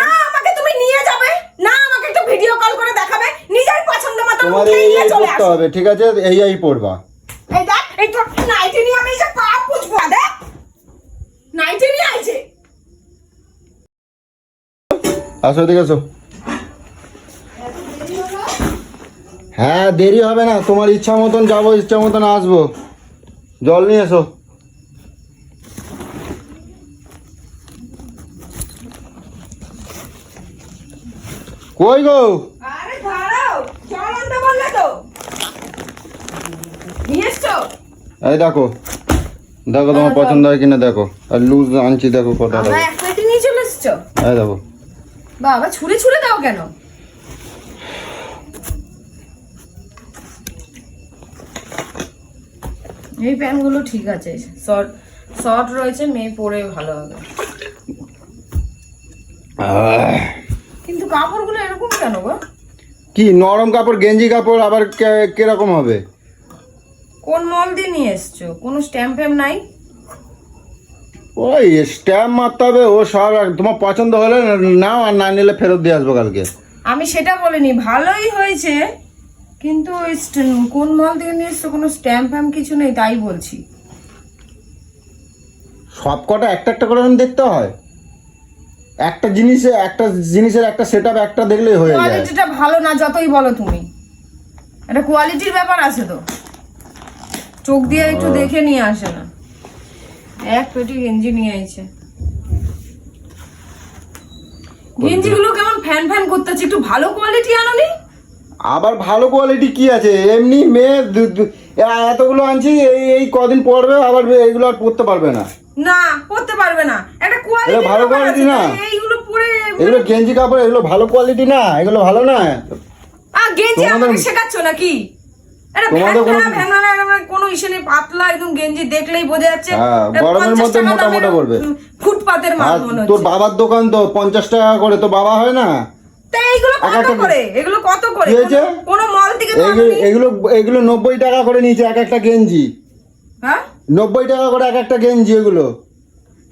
না আমাকে তুমি নিয়ে যাবে। না আমাকে একটু ভিডিও কল করে দেখাবে। নিজের পছন্দ মতো তোমার এই নিয়ে এই করতে আসো। হবে ঠিক আছে? এই এই পড়বা। এই দেখ এই তো নাইটি নিয়ে আমি এসে পা পুছবো দেখ নাইটি নিয়ে আইছে আসো এদিকে আসো। হ্যাঁ দেরি হবে না। তোমার ইচ্ছা মতন যাব ইচ্ছা মতন আসব। জল নিয়ে এসো। কই গো? আরে জল আনতে বললে তো। নিয়ে এসছো? এই দেখো দেখো তোমার পছন্দ হয় কিনা দেখো। আর লুজ আনছি দেখো কটা দেখো। এক প্লেটে নিয়ে চলে এসছো? এই দেখো। বাবা ছুঁড়ে ছুঁড়ে দাও কেন? এই প্যান্টগুলো ঠিক আছে। শর্ট শর্ট রয়েছে মেয়ে পরে ভালো হবে। কাপড়গুলো এরকম কেন গো? কি নরম কাপড় গেঞ্জি কাপড় আবার কে- কীরকম হবে? কোন মল দিয়ে নিয়ে এসছো? কোনো স্ট্যাম্প ফ্যাম্প নাই? ওই স্ট্যাম্প মারতে হবে ও সব তোমার পছন্দ হলে নাও আর না নিলে ফেরত দিয়ে আসব কালকে। আমি সেটা বলিনি ভালোই হয়েছে কিন্তু ওই কোন মল থেকে নিয়ে এসছো? কোনো স্ট্যাম্প ফ্যাম্প কিছু নেই তাই বলছি। সব কটা একটা একটা করে দেখতে হয়। একটা জিনিসে একটা জিনিসের একটা সেট একটা দেখলেই হয়ে যায়। কোয়ালিটিটা ভালো না যতই বলো তুমি। এটা কোয়ালিটির ব্যাপার আছে তো। চোখ দিয়ে একটু দেখে নিয়ে আসে না। এক পেটি গেঞ্জি নিয়ে আইছে। গেঞ্জিগুলো কেমন ফ্যান ফ্যান করতেছে একটু ভালো কোয়ালিটি আনোনি? আবার ভালো কোয়ালিটি কি আছে? এমনি মেয়ে এতগুলো আনছি এই এই কদিন পরবে আবার এইগুলো আর পড়তে পারবে না। না পড়তে পারবে না। কোয়ালিটি ভালো quality না। এইগুলো পরে এগুলো গেঞ্জি কাপড় এগুলো ভালো কোয়ালিটি না এগুলো ভালো না আ গেঞ্জি আমাকে শেখাচ্ছ নাকি তোমাদের কোনো- ইসে নেই পাতলা একদম গেঞ্জি দেখলেই বোঝা যাচ্ছে গরমের মধ্যে মোটা মোটা। উম, ফুটপাতের মাল মনে তোর বাবার দোকান তো পঞ্চাশ টাকা করে তো বাবা হয় না এইগুলো কত করে এগুলো কত করে কি হয়েছে? কোনো- কোনো মল থেকে তো এইগুলো আনোনি? এগুলো এগুলো নব্বই টাকা করে নিয়েছে এক একটা গেঞ্জি হ্যাঁ নব্বই টাকা করে এক একটা গেঞ্জি এগুলো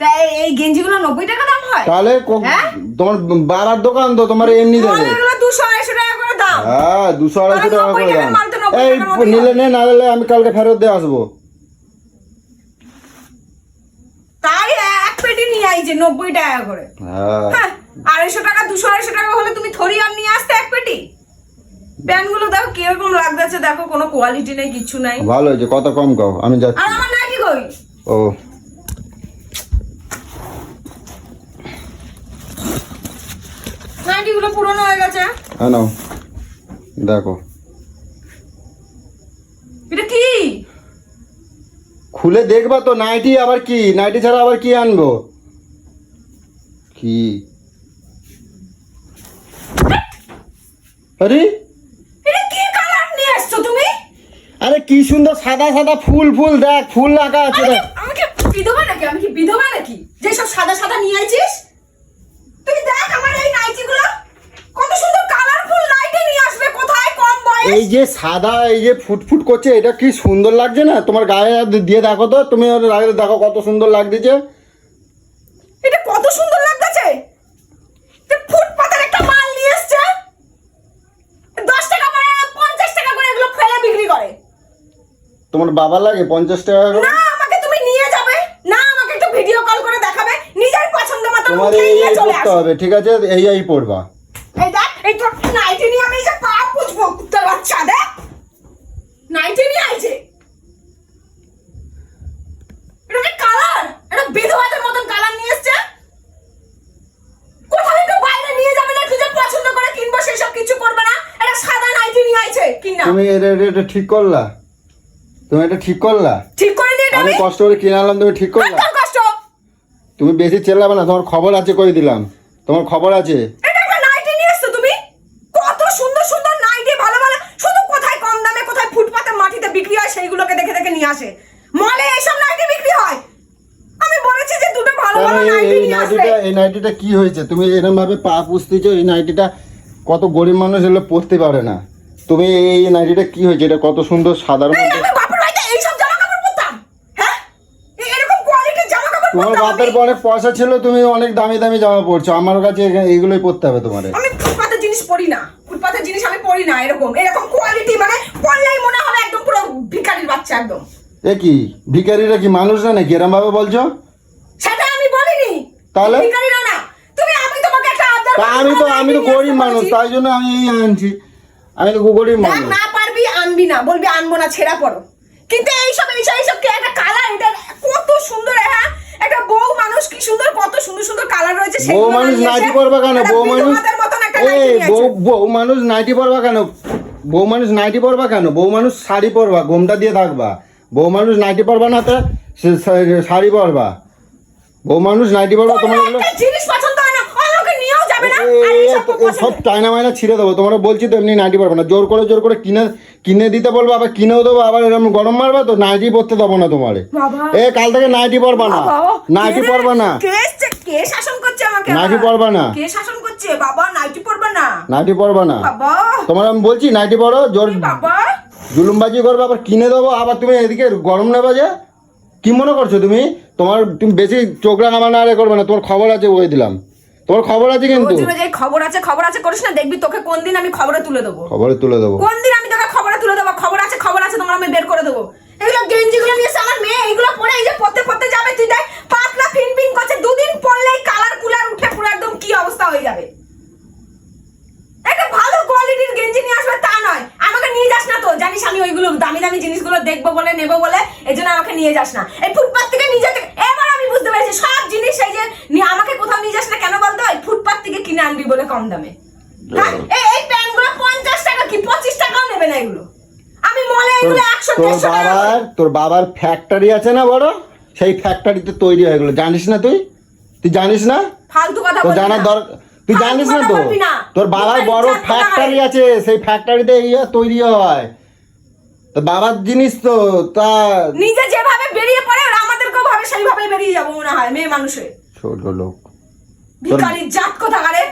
তা এই- এই গেঞ্জিগুলো নব্বই টাকা দাম হয়? তাহলে হ্যাঁ? তোমার বাবার দোকান তো তোমার এমনি দেবে। দুশো আড়াইশো টাকা করে দাম। হ্যাঁ দুশো আড়াইশো টাকা করে দাম। মাল তো নব্বই এই নিলে নে না নিলে আমি কালকে ফেরত দিয়ে আসব। তাই এক পেটি নিয়ে আইছে নব্বই টাকা করে। হ্যাঁ। হ্যাঁ, আড়াইশো টাকা দুশো আড়াইশো টাকা হলে তুমি থরি আর নিয়ে আসতে এক পেটি? দেখো কীরকম লাগতেছে দেখো কোনো কোয়ালিটি নেই কিছু নাই। ভালো হয়েছে কত কম কাও আমি যাচ্ছি। আর আমার নাইটি কই? ও নাইটি গুলো পুরনো হয়ে গেছে হ্যাঁ? নাও। দেখো। এটা কি? খুলে দেখবা তো নাইটি আবার কি? নাইটি ছাড়া আবার কি আনব? কি? আরে? আরে কি সুন্দর সাদা সাদা ফুল ফুল দেখ ফুল রাখা আছে দেখ। কি- বিধবা নাকি? আমি কি বিধবা নাকি? যে সব সাদা সাদা নিয়ে আইছিস তুই দেখ আমার এই নাইটি গুলো কত সুন্দর কালারফুল নাইটি নিয়ে আসবে কোথায় কম বয়স এই যে সাদা এই যে ফুটফুট করছে এটা কি সুন্দর লাগছে না? তোমার গায়ে দিয়ে দেখো তো তুমি দেখো কত সুন্দর লাগতেছে। এটা কত সুন্দর লাগতেছে? ফুটপাতের একটা মাল নিয়ে এসছে। দশ টাকা করে পঞ্চাশ টাকা করে এগুলো ফেলে বিক্রি করে। তোমার বাবা লাগে পঞ্চাশ টাকা করে? না আমাকে তুমি নিয়ে যাবে। না আমাকে একটু ভিডিও কল করে দেখাবে। নিজের পছন্দ মতো তোমার এই চলে করতে হবে ঠিক আছে? এই এই পড়বা এই দেখ এই তো নাইটি নিয়ে আমি এসে পা কুত্তার বাচ্চা দেখ। নাইটি নিয়ে আইছে। এটা কি কালার এটা বিধবাদের মতন কালার নিয়ে এসছে। কোথাও একটু বাইরে নিয়ে যাবে না যে পছন্দ করে কিনবো সেসব কিছু করবে না। এটা সাদা নাইটি নিয়ে আইছে কিনা তুমি এটা এটা- এটা ঠিক করলা? তুমি এটা ঠিক করলা? ঠিক করে নিয়ে আমি কষ্ট করে কিনে আনলাম তুমি ঠিক করলা? কষ্ট। তুমি বেশি চেল্লাবে না তোমার খবর আছে কই দিলাম? তোমার খবর আছে এটা একটা নাইটি নিয়ে এসছো তুমি কত সুন্দর সুন্দর নাইটি ভালো ভালো শুধু কোথায় কম দামে কোথায় ফুটপাতে মাটিতে বিক্রি হয় সেইগুলোকে দেখে দেখে নিয়ে আসে। মলে এইসব নাইটি বিক্রি হয়। আমি বলেছি যে দুটো ভালো ভালো নাইটি নিয়ে আসবে। নাইটিটা এই নাইটিটা কি হয়েছে? তুমি এরকম ভাবে পা পুষতেছো এই নাইটিটা কত গরিব মানুষ এগুলো পরতে পারে না। তুমি এই নাইটিটা কি হয়েছে? এটা কত সুন্দর পরতাম। হ্যাঁ? তোমার বাপের অনেক পয়সা ছিল তুমি অনেক দামি দামি জামা পরছো। আমার কাছে এইগুলোই পরতে হবে তোমার। আমি ফুটপাতের জিনিস পরি না। ফুটপাতের জিনিস আমি পরি না এরকম। এরকম কোয়ালিটি মানে পরলেই মনে হবে ভিখারির বাচ্চা একদম। এ কি ভিখারিরা কি মানুষ না নাকি? এরম ভাবে বলছো? সেটা আমি বলিনি। তাহলে? ভিখারিরা না। তুমি আমি তোমাকে একটা আবদার তা আমি তো আমি তো গরিব মানুষ তাই জন্য আমি এই আনছি। আমি তো গরিব মানুষ। না পারবি আনবি না বলবি আনব না ছেড়া পড়ো। কিন্তু এইসব এইসব এইসব কি একটা কালার এটা কত সুন্দর হ্যাঁ? একটা বউ মানুষ কি সুন্দর কত সুন্দর সুন্দর কালার রয়েছে বউ মানুষ নাইটি পরবা কেন? বউ মানুষ এই বউ বউ মানুষ নাইটি পরবা কেন? বউ মানুষ নাইটি পরবা কেন? বউ মানুষ শাড়ি পরবা গোমটা দিয়ে থাকবা। বউ মানুষ নাইটি পরবা না তো শাড়ি পরবা। বউ মানুষ নাইটি পরবা তোমার জিনিস সব চায়না মায়না ছিঁড়ে দেবো। তোমরা বলছি তো এমনি নাইটি পারবে না জোর করে জোর করে কিনে কিনে দিতে বলব আবার কিনেও দেবো আবার এরকম গরম মারবা তো নাইটি পরতে দেবো না তোমারে। এ কাল থেকে নাইটি পরবা না। নাইটি পরবা না। কে শাসন করছে আমাকে নাইটি পরবা না। কে শাসন করছে? বাবা নাইটি পরবে না। নাইটি পরবা না। বাবা। তোমার আমি বলছি নাইটি পরো জোর বাবা? জুলুমবাজি করবে আবার কিনে দেবো আবার তুমি এদিকে গরম নেবে যে। কি মনে করছ তুমি? তোমার তুমি বেশি চোখ রাঙা না আরে করবে না তোমার খবর আছে বলে দিলাম। তোমার খবর আছে কিন্তু। রোজ খবর আছে খবর আছে করিস না দেখবি তোকে কোন দিন আমি খবরে তুলে দেবো। খবরে তুলে দেবো। কোন দিন আমি তোকে খবরে তুলে দেবো? খবর আছে খবর আছে তোমার আমি বের করে দেবো। এগুলো গেঞ্জি গুলো নিয়ে আমার মেয়ে এগুলো পরে এই যে পড়তে পড়তে যাবে তুই দেখ পাতলা ফিন ফিন করছে দুদিন পরলেই কালার কুলার উঠে পুরো একদম কি অবস্থা হয়ে যাবে। একটা ভালো কোয়ালিটির গেঞ্জি নিয়ে আসবে তা নয়। আমাকে নিয়ে যাস না তো জানিস আমি ওইগুলো দামি দামি জিনিসগুলো দেখব বলে নেব বলে এই জন্য আমাকে নিয়ে যাস না। এই ফুটপাত থেকে নিয়ে যেতে এবার আমি বুঝতে পেরেছি সব জিনিস এই যে নিয়ে আমাকে কোথাও নিয়ে যাস না কেন বলতো ওই ফুটপাত থেকে কিনে আনবি বলে কম দামে। হ্যাঁ এই এই প্যান্টগুলো পঞ্চাশ টাকা কি? পঁচিশ টাকাও নেবে না এগুলো। আমি মলে এগুলো একশো তোর বাবার তোর বাবার ফ্যাক্টরি আছে না বড়? সেই ফ্যাক্টরিতে তৈরি হয় এগুলো। জানিস না তুই? তুই জানিস না? ফালতু কথা তোর জানার। দরকার তুই জানিস না তো? তোর বাবার বড় ফ্যাক্টরি আছে সেই ফ্যাক্টরিতে ইয়ে তৈরি হয়। তো বাবার জিনিস তো তা নিজে যেভাবে বেরিয়ে পড়ে আমাদেরকেও ভাবে সেইভাবে বেরিয়ে যাব মনে হয় মেয়ে মানুষের ছোট লোক ভিখারির জাত কোথাকারে?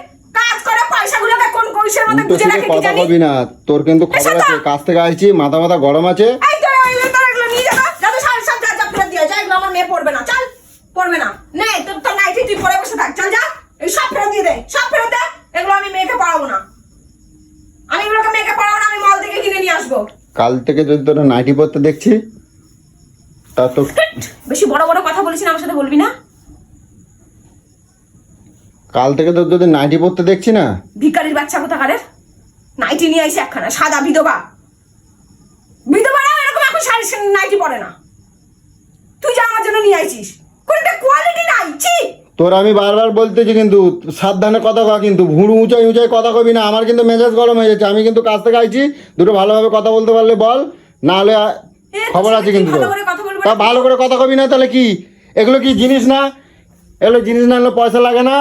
পয়সাগুলোকে কোন কইসের মধ্যে গুজে রাখে কি কথা কবি না তোর কিন্তু খবর আছে তো। কাছ থেকে আইছি মাথা মাথা গরম আছে। এই তো এই তো এগুলো নিয়ে যাব যাতে সাড়ে সাত যা যা ফেরত দিয়ে যা এগুলো আমার মেয়ে পড়বে না চল পড়বে না। নে তোর তোর নাইটি তুই পরে বসে থাক চল যা এই সব ফেরত দিয়ে দে সব ফেরত দে এগুলো আমি মেয়েকে পড়াবো না। আমি এগুলোকে মেয়েকে পড়াবো না আমি মল থেকে কিনে নিয়ে আসব। কাল থেকে যদি তোর নাইটি পড়তে দেখছি তা তো বেশি বড় বড় কথা বলিস না আমার সাথে বলবি না? কাল থেকে তো যদি নাইটি পরতে দেখছি না। ভিকারির বাচ্চা কোথাকারের? নাইটি নিয়ে আইসে একখানা সাদা বিধবা। বিধবারা এরকম এখন শাড়ি নাইটি পরে না। তুই যা আমার জন্য নিয়ে আইছিস। কোনটা কোয়ালিটি নাই ছি। তোর আমি বারবার বলতেছি কিন্তু সাবধানে কথা কয় কিন্তু ভুঁড়ু উঁচাই উঁচাই কথা কবি না। আমার কিন্তু মেজাজ গরম হয়ে যাচ্ছে। আমি কিন্তু কাজ থেকে আইছি দুটো ভালোভাবে কথা বলতে পারলে বল না হলে খবর আছে কিন্তু তা ভালো করে কথা কবি না তাহলে কি? এগুলো কি জিনিস না? এগুলো জিনিস না হলে পয়সা লাগে না?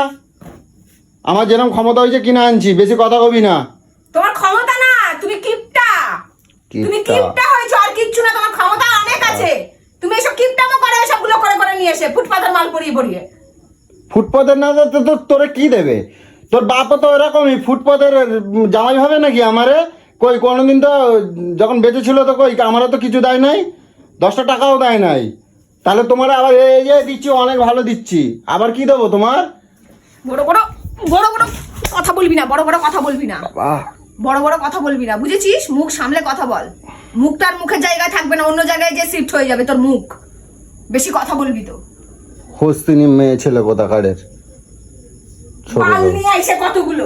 আমার যেরকম ক্ষমতা হয়েছে কিনে আনছি বেশি কথা কবি না। তোমার ক্ষমতা না তুমি কিপটা। তুমি কিপটা। হয়েছো আর কিচ্ছু না তোমার ক্ষমতা অনেক আছে। তুমি এসব কিপটামো করে সবগুলো করে করে নিয়ে এসে ফুটপাতের মাল পরিয়ে পরিয়ে। ফুটপাতের না তো তো তোরে কি দেবে? তোর বাপও তো এরকমই ফুটপাতের জামাই হবে নাকি আমারে? কই কোনোদিন তো যখন বেঁচে ছিল তো কই আমারও তো কিছু দেয় নাই দশটা টাকাও দেয় নাই। তাহলে তোমার আবার এই যে দিচ্ছি অনেক ভালো দিচ্ছি। আবার কি দেবো তোমার? বড় বড় বড় বড় কথা বলবি না বড় বড় কথা বলবি না। বাহ বড় বড় কথা বলবি না বুঝেছিস? মুখ সামলে কথা বল। মুখটার মুখের জায়গায় থাকবে না অন্য জায়গায় যে শিফট হয়ে যাবে তোর মুখ। বেশি কথা বলবি তো। হস্তিনী মেয়ে ছেলে কোথাকারের? বাল নিয়ে আইসে কতগুলো।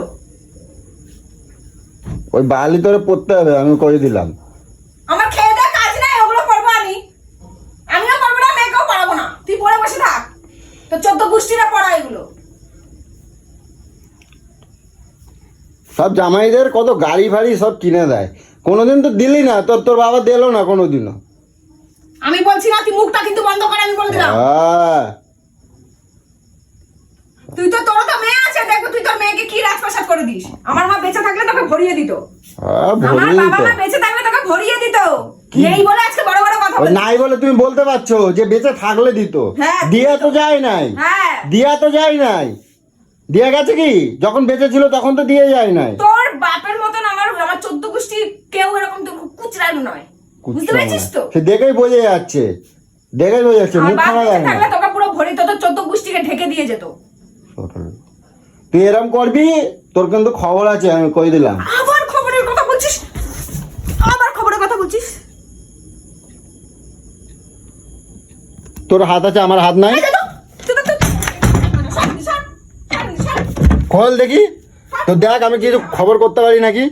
ওই বালি তোরে পড়তে হবে আমি করে দিলাম আমার খেয়ে দেওয়া কাজ নাই ওগুলো করব আমি আমিও করব না মেয়েকেও পড়াবো না তুই পড়ে বসে থাক তো চোদ্দ গোষ্ঠীরা পড়া এগুলো সব জামাইদের কত গাড়ি ফাড়ি সব কিনে দেয়। কোনোদিন তো দিলি না তোর তোর বাবা দিলো না কোনোদিনও। আমি বলছি না তুই মুখটা কিন্তু বন্ধ করে আমি বলে দিলাম। হ্যাঁ। তুই তো তোর তো মেয়ে আছে দেখব তুই তোর মেয়েকে কি রাজপ্রসাদ করে দিস? আমার মা বেঁচে থাকলে তোকে ভরিয়ে দিত। হ্যাঁ আমার বাবা মা বেঁচে থাকলে তোকে ভরিয়ে দিত? নেই বলে আজকে বড় বড় কথা। নাই বলে তুমি বলতে পারছ যে বেঁচে থাকলে দিত। হ্যাঁ, দিয়া তো যায় নাই। হ্যাঁ। দিয়া তো যায় নাই। দিয়া গেছে কি? যখন বেঁচে ছিল তখন তো দিয়ে যায় নাই। তোর বাপের মতন আমার আমার চোদ্দ গোষ্ঠী কেউ এরকম তো কুচরানো নয়। বুঝতে পেরেছিস তো? সে দেখেই বোঝা যাচ্ছে। দেখেই বোঝা যাচ্ছে মুখ খাওয়া যায় না। তোকে পুরো ভরে তো চোদ্দ গোষ্ঠীকে ঢেকে দিয়ে যেত। তুই এরম করবি তোর কিন্তু খবর আছে আমি কই দিলাম। আবার খবরের কথা বলছিস? আবার খবরের কথা বলছিস? তোর হাত আছে আমার হাত নাই? খোল দেখি। তো দেখ আমি কিছু খবর করতে পারি নাকি?